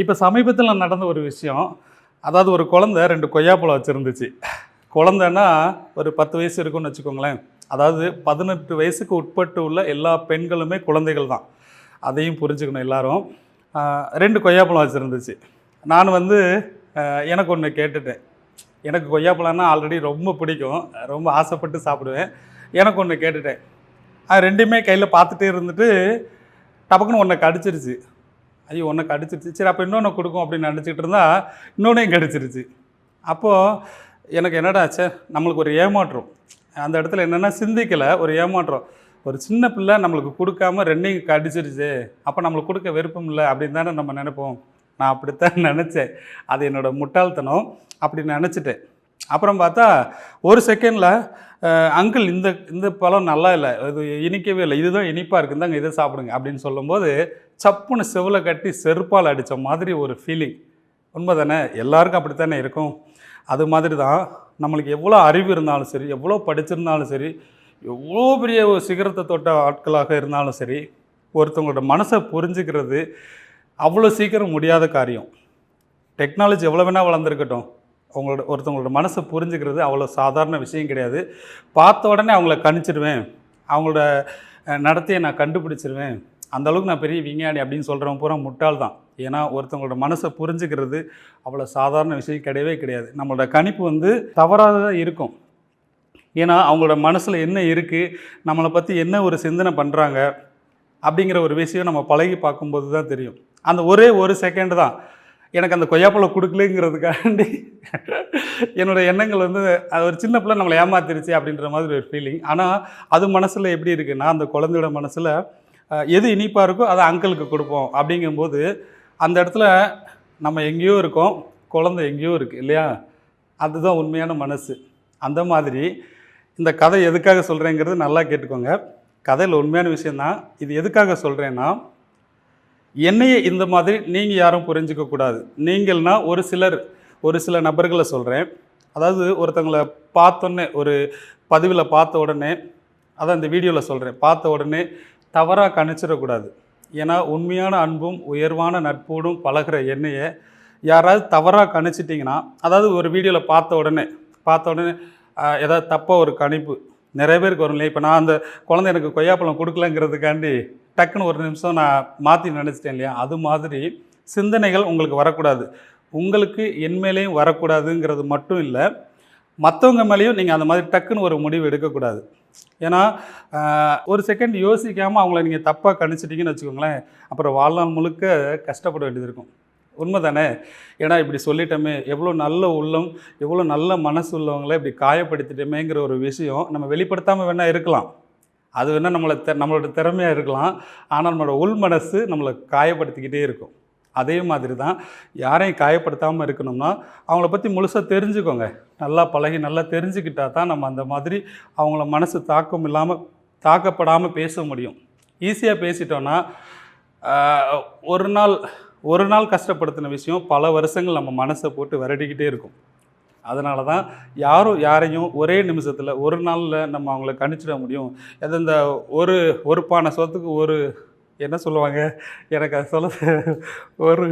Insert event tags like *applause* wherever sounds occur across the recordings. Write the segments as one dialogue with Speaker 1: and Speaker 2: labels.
Speaker 1: இப்போ சமீபத்தில் நடந்த ஒரு விஷயம். அதாவது ஒரு குழந்தை ரெண்டு கொய்யாப்பழம் வச்சுருந்துச்சு. குழந்தைன்னா ஒரு பத்து வயசு இருக்குன்னு வச்சுக்கோங்களேன். அதாவது பதினெட்டு வயசுக்கு உட்பட்டு உள்ள எல்லா பெண்களுமே குழந்தைகள் தான். அதையும் புரிஞ்சுக்கணும் எல்லாரும். ரெண்டு கொய்யாப்பழம் வச்சுருந்துச்சு. நான் வந்து எனக்கு ஒன்று கேட்டுட்டேன். எனக்கு கொய்யாப்பழம்னா ஆல்ரெடி ரொம்ப பிடிக்கும். ரொம்ப ஆசைப்பட்டு சாப்பிடுவேன். எனக்கு ஒன்று கேட்டுட்டேன். ரெண்டுமே கையில் பார்த்துட்டே இருந்துட்டு டபக்குன்னு ஒன்றை கடிச்சிருச்சு. ஐயோ ஒன்றை கடிச்சிருச்சு. சரி அப்போ இன்னொன்று கொடுக்கும் அப்படின்னு நினச்சிக்கிட்டு இருந்தால் இன்னொன்னையும் கடிச்சிருச்சு. அப்போது எனக்கு என்னடா ஆச்சு? நம்மளுக்கு ஒரு ஏமாற்றம். அந்த இடத்துல என்னென்னா சிந்திக்கலை. ஒரு ஏமாற்றம். ஒரு சின்ன பிள்ளை நம்மளுக்கு கொடுக்காம ரெண்டையும் கடிச்சிருச்சு. அப்போ நம்மளுக்கு கொடுக்க விருப்பம் இல்லை அப்படின்னு தானே நம்ம நினைப்போம். நான் அப்படித்தான் நினச்சேன். அது என்னோட முட்டாள்தனம். அப்படி நினச்சிட்டேன். அப்புறம் பார்த்தா ஒரு செகண்டில் அங்கிள் இந்த இந்த பழம் நல்லா இல்லை. இது இனிக்கவே இல்லை. இதுதான் இனிப்பாக இருக்குது இதை சாப்பிடுங்க அப்படின்னு சொல்லும்போது சப்புன்னு செவில் கட்டி செருப்பால் அடித்த மாதிரி ஒரு ஃபீலிங் உண்மை தானே எல்லாருக்கும் அப்படித்தானே இருக்கும்? அது மாதிரி தான் நம்மளுக்கு எவ்வளோ அறிவு இருந்தாலும் சரி எவ்வளோ படிச்சிருந்தாலும் சரி எவ்வளோ பெரிய ஒரு சிகரத்தை தொட்ட ஆட்களாக இருந்தாலும் சரி ஒருத்தவங்களோட மனசை புரிஞ்சுக்கிறது அவ்வளோ சீக்கிரம் முடியாத காரியம். டெக்னாலஜி எவ்வளோ வேணால் வளர்ந்துருக்கட்டும். அவங்களோட ஒருத்தவங்களோட மனசை புரிஞ்சுக்கிறது அவ்வளோ சாதாரண விஷயம் கிடையாது. பார்த்த உடனே அவங்கள கணிச்சிடுவேன் அவங்களோட நடத்தையை நான் கண்டுபிடிச்சிருவேன். அந்தளவுக்கு நான் பெரிய விஞ்ஞானி அப்படின்னு சொல்கிறவங்க பூரா முட்டாள் தான். ஏன்னா ஒருத்தவங்களோட மனசை புரிஞ்சுக்கிறது அவ்வளோ சாதாரண விஷயம் கிடையவே கிடையாது. நம்மளோட கணிப்பு வந்து தவறாக தான் இருக்கும். ஏன்னா அவங்களோட மனசில் என்ன இருக்குது நம்மளை பற்றி என்ன ஒரு சிந்தனை பண்ணுறாங்க அப்படிங்கிற ஒரு விஷயம் நம்ம பழகி பார்க்கும்போது தான் தெரியும். அந்த ஒரே ஒரு செகண்ட் தான். எனக்கு அந்த கொய்யாப்பழம் கொடுக்கலங்கிறதுக்காண்டி என்னோடய எண்ணங்கள் வந்து அது ஒரு சின்ன பிள்ளை நம்மளை ஏமாத்திருச்சு அப்படின்ற மாதிரி ஒரு ஃபீலிங் ஆனால் அது மனசில் எப்படி இருக்குன்னா அந்த குழந்தையோட மனசில் எது இனிப்பாக இருக்கோ அதை அங்கிளுக்கு கொடுப்போம். அப்படிங்கும்போது அந்த இடத்துல நம்ம எங்கேயோ இருக்கோம் குழந்தை எங்கேயோ இருக்குது இல்லையா? அதுதான் உண்மையான மனசு. அந்த மாதிரி இந்த கதை எதுக்காக சொல்கிறேங்கிறது நல்லா கேட்டுக்கோங்க. கதையில் உண்மையான விஷயந்தான் இது எதுக்காக சொல்கிறேன்னா என்னையே இந்த மாதிரி நீங்கள் யாரும் புரிஞ்சிக்க கூடாது. நீங்கள்னா ஒரு சிலர் ஒரு சில நபர்களை சொல்கிறேன் அதாவது ஒருத்தங்களை பார்த்தோன்னே ஒரு பதிவில் பார்த்த உடனே அதான் இந்த வீடியோவில் சொல்கிறேன் பார்த்த உடனே தவறாக கணிச்சிடக்கூடாது. ஏன்னா உண்மையான அன்பும் உயர்வான நட்போடும் பழகுற எண்ணெயை யாராவது தவறாக கணிச்சிட்டிங்கன்னா அதாவது ஒரு வீடியோவில் பார்த்த உடனே பார்த்த உடனே ஏதாவது தப்பாக ஒரு கணிப்பு நிறைய பேருக்கு வரும் இல்லையா இப்போ நான் அந்த குழந்தை எனக்கு கொய்யாப்பழம் கொடுக்கலங்கிறதுக்காண்டி டக்குன்னு ஒரு நிமிஷம் நான் மாற்றி நினச்சிட்டேன் இல்லையா? அது மாதிரி சிந்தனைகள் உங்களுக்கு வரக்கூடாது. உங்களுக்கு என் மேலேயும் வரக்கூடாதுங்கிறது மட்டும் இல்லை மற்றவங்க மேலேயும் நீங்கள் அந்த மாதிரி டக்குன்னு ஒரு முடிவு எடுக்கக்கூடாது. ஏன்னா ஒரு செகண்ட் யோசிக்காமல் அவங்கள நீங்கள் தப்பாக கணிச்சிட்டிங்கன்னு வச்சுக்கோங்களேன் அப்புறம் வாழ்நாள் முழுக்க கஷ்டப்பட வேண்டியது இருக்கும். உண்மை தானே ஏன்னா இப்படி சொல்லிட்டோமே எவ்வளோ நல்ல உள்ளம் எவ்வளோ நல்ல மனசு உள்ளவங்கள இப்படி காயப்படுத்திட்டோமேங்கிற ஒரு விஷயம் நம்ம வெளிப்படுத்தாமல் வேணால் இருக்கலாம். அது வேணால் நம்மளை தெ நம்மளோட திறமையாக இருக்கலாம். ஆனால் நம்மளோட உள் மனசு நம்மளை காயப்படுத்திக்கிட்டே இருக்கும். அதே மாதிரி தான் யாரையும் காயப்படுத்தாமல் இருக்கணும்னா அவங்கள பற்றி முழுசாக தெரிஞ்சுக்கோங்க. நல்லா பழகி நல்லா தெரிஞ்சுக்கிட்டா தான் நம்ம அந்த மாதிரி அவங்கள மனசு தாக்கம் இல்லாமல் தாக்கப்படாமல் பேச முடியும். ஈஸியாக பேசிட்டோன்னா ஒரு நாள் ஒரு நாள் கஷ்டப்படுத்தின விஷயம் பல வருஷங்கள் நம்ம மனசை போட்டு விரட்டிக்கிட்டே இருக்கும். அதனால தான் யாரும் யாரையும் ஒரே நிமிஷத்தில் ஒரு நாளில் நம்ம அவங்கள கணிச்சிட முடியும். அது இந்த ஒரு ஒரு பானை சொத்துக்கு ஒரு என்ன சொல்லுவாங்க? எனக்கு அது சொல்ல ஒரு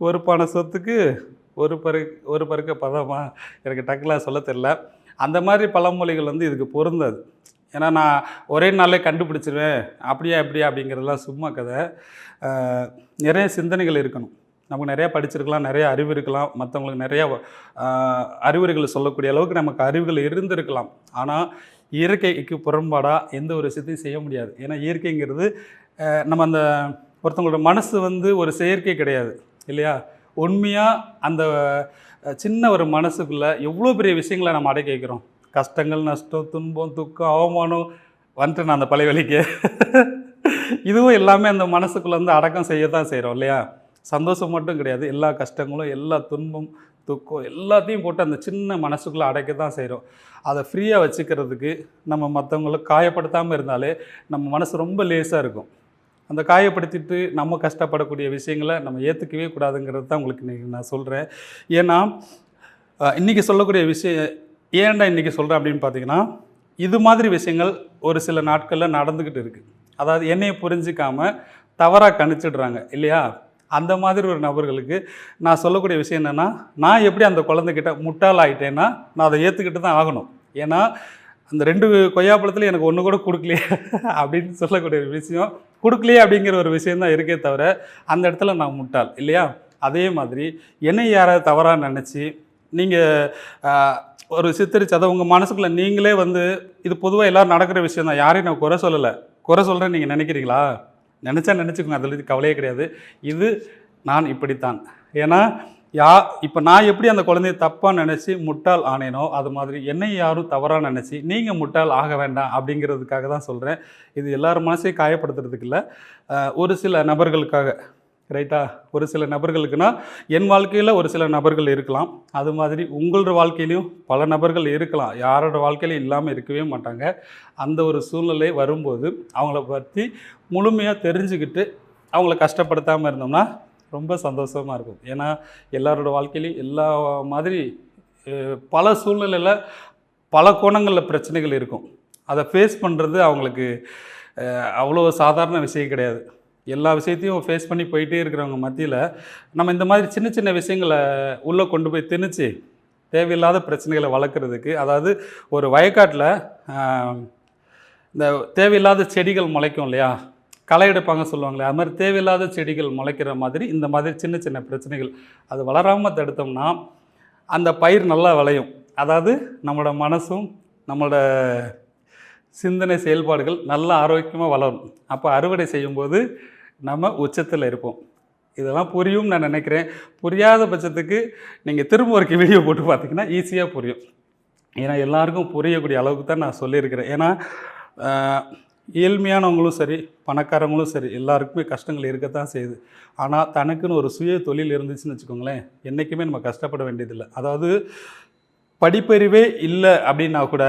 Speaker 1: ஒரு பானை சொத்துக்கு ஒரு பரு ஒரு பருக்க பதமா? எனக்கு டக்குலாம் சொல்ல தெரில அந்த மாதிரி பழமொழிகள் வந்து இதுக்கு பொருந்தாது. ஏன்னா நான் ஒரே நாளே கண்டுபிடிச்சிருவேன். அப்படியா இப்படியா அப்படிங்கிறதெல்லாம் சும்மா கதை. நிறைய சிந்தனைகள் இருக்கணும். நமக்கு நிறையா படிச்சிருக்கலாம் நிறைய அறிவு இருக்கலாம். மற்றவங்களுக்கு நிறையா அறிவுரைகளை சொல்லக்கூடிய அளவுக்கு நமக்கு அறிவுகள் இருந்திருக்கலாம். ஆனால் இயற்கைக்கு புறம்பாடாக எந்த ஒரு விஷயத்தையும் செய்ய முடியாது. ஏன்னா இயற்கைங்கிறது நம்ம அந்த ஒருத்தவங்களோட மனசு வந்து ஒரு செயற்கை கிடையாது இல்லையா? உண்மையாக அந்த சின்ன ஒரு மனசுக்குள்ளே எவ்வளோ பெரிய விஷயங்களை நம்ம அடக்கி வைக்கிறோம்? கஷ்டங்கள் நஷ்டம் துன்பம் துக்கம் அவமானம் வந்துட்டேன் நான் அந்த பழைய வழிக்கு இதுவும் எல்லாமே அந்த மனசுக்குள்ளே வந்து அடக்கம் செய்ய தான் செய்கிறோம் இல்லையா? சந்தோஷம் மட்டும் கிடையாது. எல்லா கஷ்டங்களும் எல்லா துன்பம் துக்கம் எல்லாத்தையும் போட்டு அந்த சின்ன மனசுக்குள்ளே அடைக்க தான் செய்கிறோம் அதை ஃப்ரீயாக வச்சுக்கிறதுக்கு நம்ம மற்றவங்கள காயப்படுத்தாமல் இருந்தாலே நம்ம மனசு ரொம்ப லேசாக இருக்கும். அந்த காயப்படுத்திட்டு நம்ம கஷ்டப்படக்கூடிய விஷயங்களை நம்ம ஏற்றுக்கவே கூடாதுங்கிறது தான் உங்களுக்கு இன்றைக்கி நான் சொல்கிறேன் ஏன்னா இன்றைக்கி சொல்லக்கூடிய விஷயம் ஏன்டா இன்றைக்கி சொல்கிறேன் அப்படின்னு பார்த்தீங்கன்னா இது மாதிரி விஷயங்கள் ஒரு சில நாட்களில் நடந்துக்கிட்டு இருக்குது அதாவது என்னையை புரிஞ்சிக்காமல் தவறாக கணிச்சிடுறாங்க இல்லையா? அந்த மாதிரி ஒரு நபர்களுக்கு நான் சொல்லக்கூடிய விஷயம் என்னென்னா நான் எப்படி அந்த குழந்தைகிட்ட முட்டால் ஆகிட்டேன்னா நான் அதை ஏற்றுக்கிட்டு தான் ஆகணும். ஏன்னா அந்த ரெண்டு கொய்யாப்பழத்தில் எனக்கு ஒன்று கூட கொடுக்கலையே *laughs* அப்படின்னு சொல்லக்கூடிய ஒரு விஷயம். கொடுக்கலையே அப்படிங்கிற ஒரு விஷயந்தான் இருக்கே தவிர அந்த இடத்துல நான் முட்டாள் இல்லையா? அதே மாதிரி என்னை யாராவது தவறாக நினச்சி நீங்கள் ஒரு சித்தரிச்சு அதை உங்கள் மனசுக்குள்ளே நீங்களே வந்து இது பொதுவாக எல்லோரும் நடக்கிற விஷயம் தான். யாரையும் நான் குறை சொல்லலை. குறை சொல்கிறேன்னு நீங்கள் நினைக்கிறீங்களா? நினச்சா நினச்சிக்கோங்க அதில் கவலையே கிடையாது. இது நான் இப்படித்தான். ஏன்னா யா இப்போ நான் எப்படி அந்த குழந்தைய தப்பாக நினச்சி முட்டாள் ஆனேனோ அது மாதிரி என்னை யாரும் தவறாக நினச்சி நீங்கள் முட்டாள் ஆக வேண்டாம் அப்படிங்கிறதுக்காக தான் சொல்கிறேன் இது எல்லார் மனசையும் காயப்படுத்துறதுக்கு இல்லை. ஒரு சில நபர்களுக்காக ரைட்டா? ஒரு சில நபர்களுக்குன்னா என் வாழ்க்கையில் ஒரு சில நபர்கள் இருக்கலாம். அது மாதிரி உங்களோட வாழ்க்கையிலையும் பல நபர்கள் இருக்கலாம். யாரோட வாழ்க்கையிலையும் இல்லாமல் இருக்கவே மாட்டாங்க. அந்த ஒரு சூழ்நிலை வரும்போது அவங்கள பற்றி முழுமையாக தெரிஞ்சுக்கிட்டு அவங்கள கஷ்டப்படுத்தாமல் இருந்தோம்னா ரொம்ப சந்தோஷமாக இருக்கும். ஏன்னா எல்லாரோட வாழ்க்கையிலையும் எல்லா மாதிரி பல சூழ்நிலையில் பல கோணங்களில் பிரச்சனைகள் இருக்கும். அதை ஃபேஸ் பண்ணுறது அவங்களுக்கு அவ்வளோ சாதாரண விஷயம் கிடையாது. எல்லா விஷயத்தையும் ஃபேஸ் பண்ணி போயிட்டே இருக்கிறவங்க மத்தியில் நம்ம இந்த மாதிரி சின்ன சின்ன விஷயங்களை உள்ளே கொண்டு போய் திணிச்சு தேவையில்லாத பிரச்சனைகளை வளர்க்குறதுக்கு அதாவது ஒரு வயக்காட்டில் இந்த தேவையில்லாத செடிகள் முளைக்கும் இல்லையா? களை எடுப்பாங்க சொல்லுவாங்களே அது மாதிரி தேவையில்லாத செடிகள் முளைக்கிற மாதிரி இந்த மாதிரி சின்ன சின்ன பிரச்சனைகள் அது வளராமல் தடுத்தோம்னா அந்த பயிர் நல்லா விளையும். அதாவது நம்மளோட மனசும் நம்மளோட சிந்தனை செயல்பாடுகள் நல்ல ஆரோக்கியமாக வளரும். அப்போ அறுவடை செய்யும்போது நம்ம உச்சத்தில் இருப்போம். இதெல்லாம் புரியும் நான் நினைக்கிறேன். புரியாத பட்சத்துக்கு நீங்கள் திரும்ப ஒரு வீடியோ போட்டு பார்த்தீங்கன்னா ஈஸியாக புரியும். ஏன்னா எல்லாருக்கும் புரியக்கூடிய அளவுக்கு தான் நான் சொல்லியிருக்கிறேன். ஏன்னா ஏழ்மையானவங்களும் சரி பணக்காரங்களும் சரி எல்லாருக்குமே கஷ்டங்கள் இருக்கத்தான் செய்யுது. ஆனால் தனக்குன்னு ஒரு சுய தொழில் இருந்துச்சுன்னு வச்சுக்கோங்களேன் என்றைக்குமே நம்ம கஷ்டப்பட வேண்டியதில்லை. அதாவது படிப்பறிவே இல்லை அப்படின்னா கூட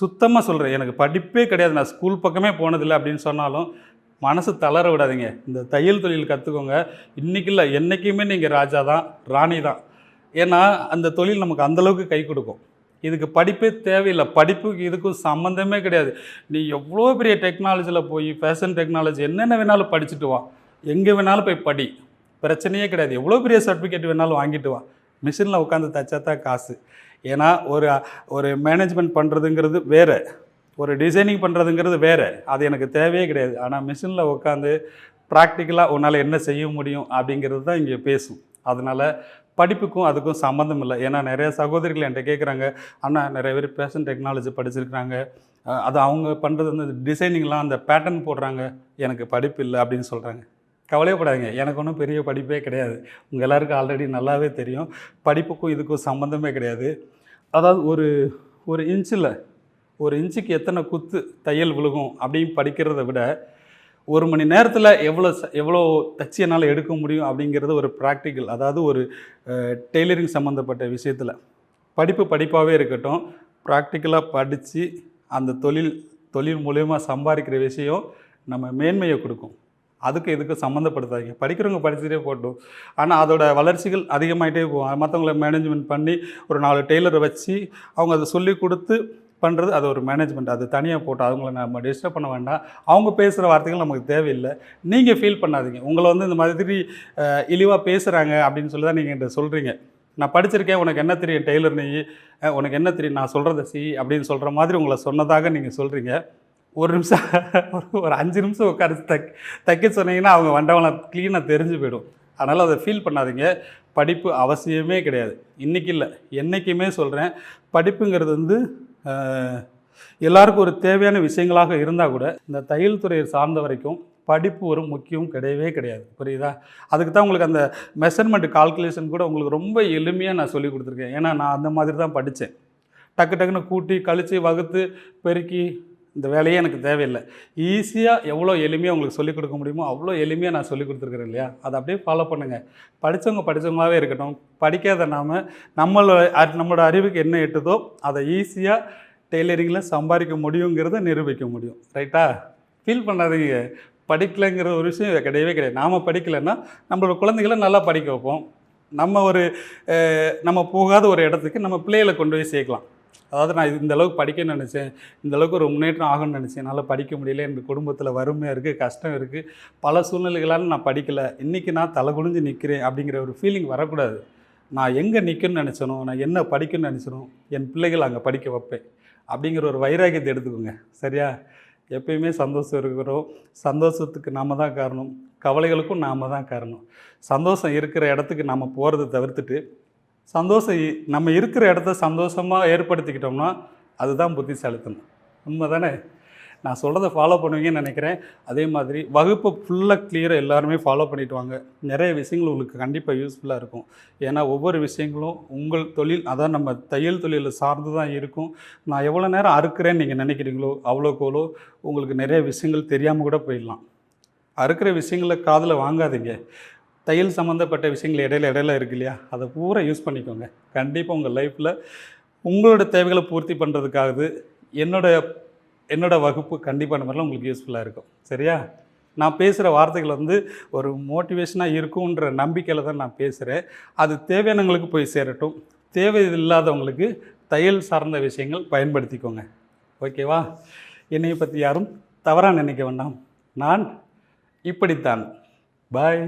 Speaker 1: சுத்தமாக சொல்கிறேன் எனக்கு படிப்பே கிடையாது. நான் ஸ்கூல் பக்கமே போனதில்லை அப்படின்னு சொன்னாலும் மனசு தளர விடாதீங்க. இந்த தையல் தொழில் கற்றுக்கோங்க இன்றைக்கி இல்லை என்றைக்குமே நீங்கள் ராஜா தான் ராணி தான். ஏன்னா அந்த தொழில் நமக்கு அந்தளவுக்கு கை கொடுக்கும். இதுக்கு படிப்பே தேவையில்லை. படிப்புக்கு இதுக்கும் சம்மந்தமே கிடையாது. நீ எவ்வளோ பெரிய டெக்னாலஜியில் போய் ஃபேஷன் டெக்னாலஜி என்னென்ன வேணாலும் படிச்சுட்டு வா. எங்கே வேணாலும் போய் படி. பிரச்சனையே கிடையாது. எவ்வளோ பெரிய சர்டிஃபிகேட் வேணாலும் வாங்கிட்டு வா. மிஷினில் உட்காந்து தச்சா தான் காசு. ஏன்னா ஒரு ஒரு மேனேஜ்மெண்ட் பண்ணுறதுங்கிறது வேறு. ஒரு டிசைனிங் பண்ணுறதுங்கிறது வேறு. அது எனக்கு தேவையே கிடையாது. ஆனால் மிஷினில் உட்காந்து ப்ராக்டிக்கலாக உன்னால் என்ன செய்ய முடியும் அப்படிங்கிறது தான் இங்கே பேசும். அதனால் படிப்புக்கும் அதுக்கும் சம்மந்தம் இல்லை. ஏன்னா நிறைய சகோதரிகள் என்கிட்ட கேட்குறாங்க அண்ணா நிறைய பேர் ஃபேஷன் டெக்னாலஜி படிச்சிருக்கிறாங்க. அது அவங்க பண்ணுறது வந்து டிசைனிங்லாம் அந்த பேட்டர்ன் போடுறாங்க. எனக்கு படிப்பு இல்லை அப்படின்னு சொல்கிறாங்க கவலையப்படாதீங்க. எனக்கு ஒன்றும் பெரிய படிப்பே கிடையாது. உங்கள் எல்லாருக்கும் ஆல்ரெடி நல்லாவே தெரியும். படிப்புக்கும் இதுக்கும் சம்மந்தமே கிடையாது. அதாவது ஒரு ஒரு இன்ச்சில் ஒரு இன்ச்சுக்கு எத்தனை குத்து தையல் விழுகும் அப்படின்னு படிக்கிறத விட ஒரு மணி நேரத்தில் எவ்வளோ ச- எவ்வளோ தச்சு என்னால் எடுக்க முடியும் அப்படிங்கிறது ஒரு ப்ராக்டிக்கல் அதாவது ஒரு டெய்லரிங் சம்மந்தப்பட்ட விஷயத்தில். படிப்பு படிப்பாகவே இருக்கட்டும். ப்ராக்டிக்கலாக படித்து அந்த தொழில் தொழில் மூலயமா சம்பாதிக்கிற விஷயம் நம்ம மேன்மையை கொடுக்கும். அதுக்கு இதுக்கு சம்மந்தப்படுத்தாதீங்க. படிக்கிறவங்க படிச்சுட்டே போட்டோம். ஆனால் அதோட வளர்ச்சிகள் அதிகமாகிட்டே போகும். மற்றவங்களை மேனேஜ்மெண்ட் பண்ணி ஒரு நாலு டெய்லரை வச்சு அவங்க அதை சொல்லி கொடுத்து பண்ணுறது அது ஒரு மேனேஜ்மெண்ட் அது தனியாக போட்டு அவங்கள நம்ம டிஸ்டர்ப் பண்ண வேண்டாம். அவங்க பேசுகிற வார்த்தைகள் நமக்கு தேவையில்லை. நீங்கள் ஃபீல் பண்ணாதீங்க. உங்களை வந்து இந்த மாதிரி இழிவாக பேசுகிறாங்க அப்படின்னு சொல்லி தான் நீங்கள் என்கிட்ட சொல்கிறீங்க நான் படிச்சிருக்கேன். உனக்கு என்ன தெரியும் டெய்லர் நீ? உனக்கு என்ன தெரியும்? நான் சொல்கிறத சி அப்படின்னு சொல்கிற மாதிரி உங்களை சொன்னதாக நீங்கள் சொல்கிறீங்க ஒரு நிமிஷம் ஒரு- அஞ்சு நிமிஷம் உட்காந்து தக் தைக்க சொன்னீங்கன்னா அவங்க வண்டவனை க்ளீனாக தெரிஞ்சு போயிடும். அதனால் அதை ஃபீல் பண்ணாதீங்க. படிப்பு அவசியமே கிடையாது. இன்றைக்கி இல்லை. என்றைக்குமே சொல்கிறேன் படிப்புங்கிறது வந்து எல்லாருக்கும் ஒரு தேவையான விஷயங்களாக இருந்தால் கூட இந்த தையல் துறையை சார்ந்த வரைக்கும் படிப்பு ஒரு முக்கியம் கிடையவே கிடையாது. புரியுதா? அதுக்கு தான் உங்களுக்கு அந்த மெஷர்மெண்ட் கால்குலேஷன் கூட உங்களுக்கு ரொம்ப எளிமையாக நான் சொல்லி கொடுத்துருக்கேன். ஏன்னா நான் அந்த மாதிரி தான் படித்தேன் டக்கு டக்குன்னு கூட்டி கழித்து வகுத்து பெருக்கி இந்த வேலையே எனக்கு தேவையில்லை. ஈஸியாக எவ்வளோ எளிமையாக உங்களுக்கு சொல்லிக் கொடுக்க முடியுமோ அவ்வளோ எளிமையாக நான் சொல்லிக் கொடுத்துருக்குறேன் இல்லையா? அதை அப்படியே ஃபாலோ பண்ணுங்கள் படித்தவங்க படித்தவங்களாகவே இருக்கட்டும். படிக்காத நாம் நம்மளோட அ நம்மளோட அறிவுக்கு என்ன எட்டுதோ அதை ஈஸியாக டெய்லரிங்கில் சம்பாதிக்க முடியுங்கிறத நிரூபிக்க முடியும். ரைட்டா ஃபீல் பண்ணாதீங்க. படிக்கலைங்கிற ஒரு விஷயம் கிடையவே கிடையாது. நாம் படிக்கலைன்னா நம்மளோட குழந்தைகளை நல்லா படிக்க வைப்போம். நம்ம ஒரு நம்ம போகாத ஒரு இடத்துக்கு நம்ம பிள்ளைகளை கொண்டு போய் சேர்க்கலாம். அதாவது நான் இந்த அளவுக்கு படிக்கணும்னு நினச்சேன் இந்த அளவுக்கு ஒரு முன்னேற்றம் ஆகும்னு நினச்சேன். என்னால் படிக்க முடியல எனக்கு குடும்பத்தில் வறுமையாக இருக்குது கஷ்டம் இருக்குது பல சூழ்நிலைகளால் நான் படிக்கலை. இன்றைக்கி நான் தலை குனிஞ்சு நிற்கிறேன் அப்படிங்கிற ஒரு ஃபீலிங் வரக்கூடாது. நான் எங்கே நிற்கணும்னு நினச்சனோ நான் என்ன படிக்கணும்னு நினச்சனோ என் பிள்ளைகள் அங்கே படிக்க வைப்பேன். அப்படிங்கிற ஒரு வைராகியத்தை எடுத்துக்கோங்க. சரியா? எப்பயுமே சந்தோஷம் இருக்கிறோம். சந்தோஷத்துக்கு நாம தான் காரணம். கவலைகளுக்கும் நாம தான் காரணம். சந்தோஷம் இருக்கிற இடத்துக்கு நாம் போகிறத தவிர்த்துட்டு சந்தோஷம் நம்ம இருக்கிற இடத்த சந்தோஷமாக ஏற்படுத்திக்கிட்டோம்னா அதுதான் புத்திசாலித்தனம். உண்மை தானே நான் சொல்கிறத ஃபாலோ பண்ணுவீங்கன்னு நினைக்கிறேன். அதே மாதிரி வகுப்பு ஃபுல்லாக கிளியராக எல்லாருமே ஃபாலோ பண்ணிட்டு வாங்க. நிறைய விஷயங்கள் உங்களுக்கு கண்டிப்பாக யூஸ்ஃபுல்லாக இருக்கும். ஏன்னா ஒவ்வொரு விஷயங்களும் உங்கள் தொழில் அதான் நம்ம தையல் தொழிலை சார்ந்து தான் இருக்கும். நான் எவ்வளோ நேரம் அறுக்கிறேன்னு நீங்கள் நினைக்கிறீங்களோ அவ்வளோக்கோலோ உங்களுக்கு நிறைய விஷயங்கள் தெரியாமல் கூட போயிடலாம். அறுக்கிற விஷயங்களை காதில் வாங்காதீங்க. தையல் சம்மந்தப்பட்ட விஷயங்கள் இடையில இடையில இருக்கு இல்லையா? அதை பூரா யூஸ் பண்ணிக்கோங்க. கண்டிப்பாக உங்கள் லைஃப்பில் உங்களோட தேவைகளை பூர்த்தி பண்ணுறதுக்காகது என்னோட என்னோட வகுப்பு கண்டிப்பாக இந்த மாதிரிலாம் உங்களுக்கு யூஸ்ஃபுல்லாக இருக்கும். சரியா? நான் பேசுகிற வார்த்தைகள் வந்து ஒரு மோட்டிவேஷனாக இருக்குன்ற நம்பிக்கையில் தான் நான் பேசுகிறேன் அது தேவையானவங்களுக்கு போய் சேரட்டும். தேவை இல்லாதவங்களுக்கு தையல் சார்ந்த விஷயங்கள் பயன்படுத்திக்கோங்க. ஓகேவா என்னை பற்றி யாரும் தவறாக நினைக்க வேண்டாம். நான் இப்படித்தான். பாய்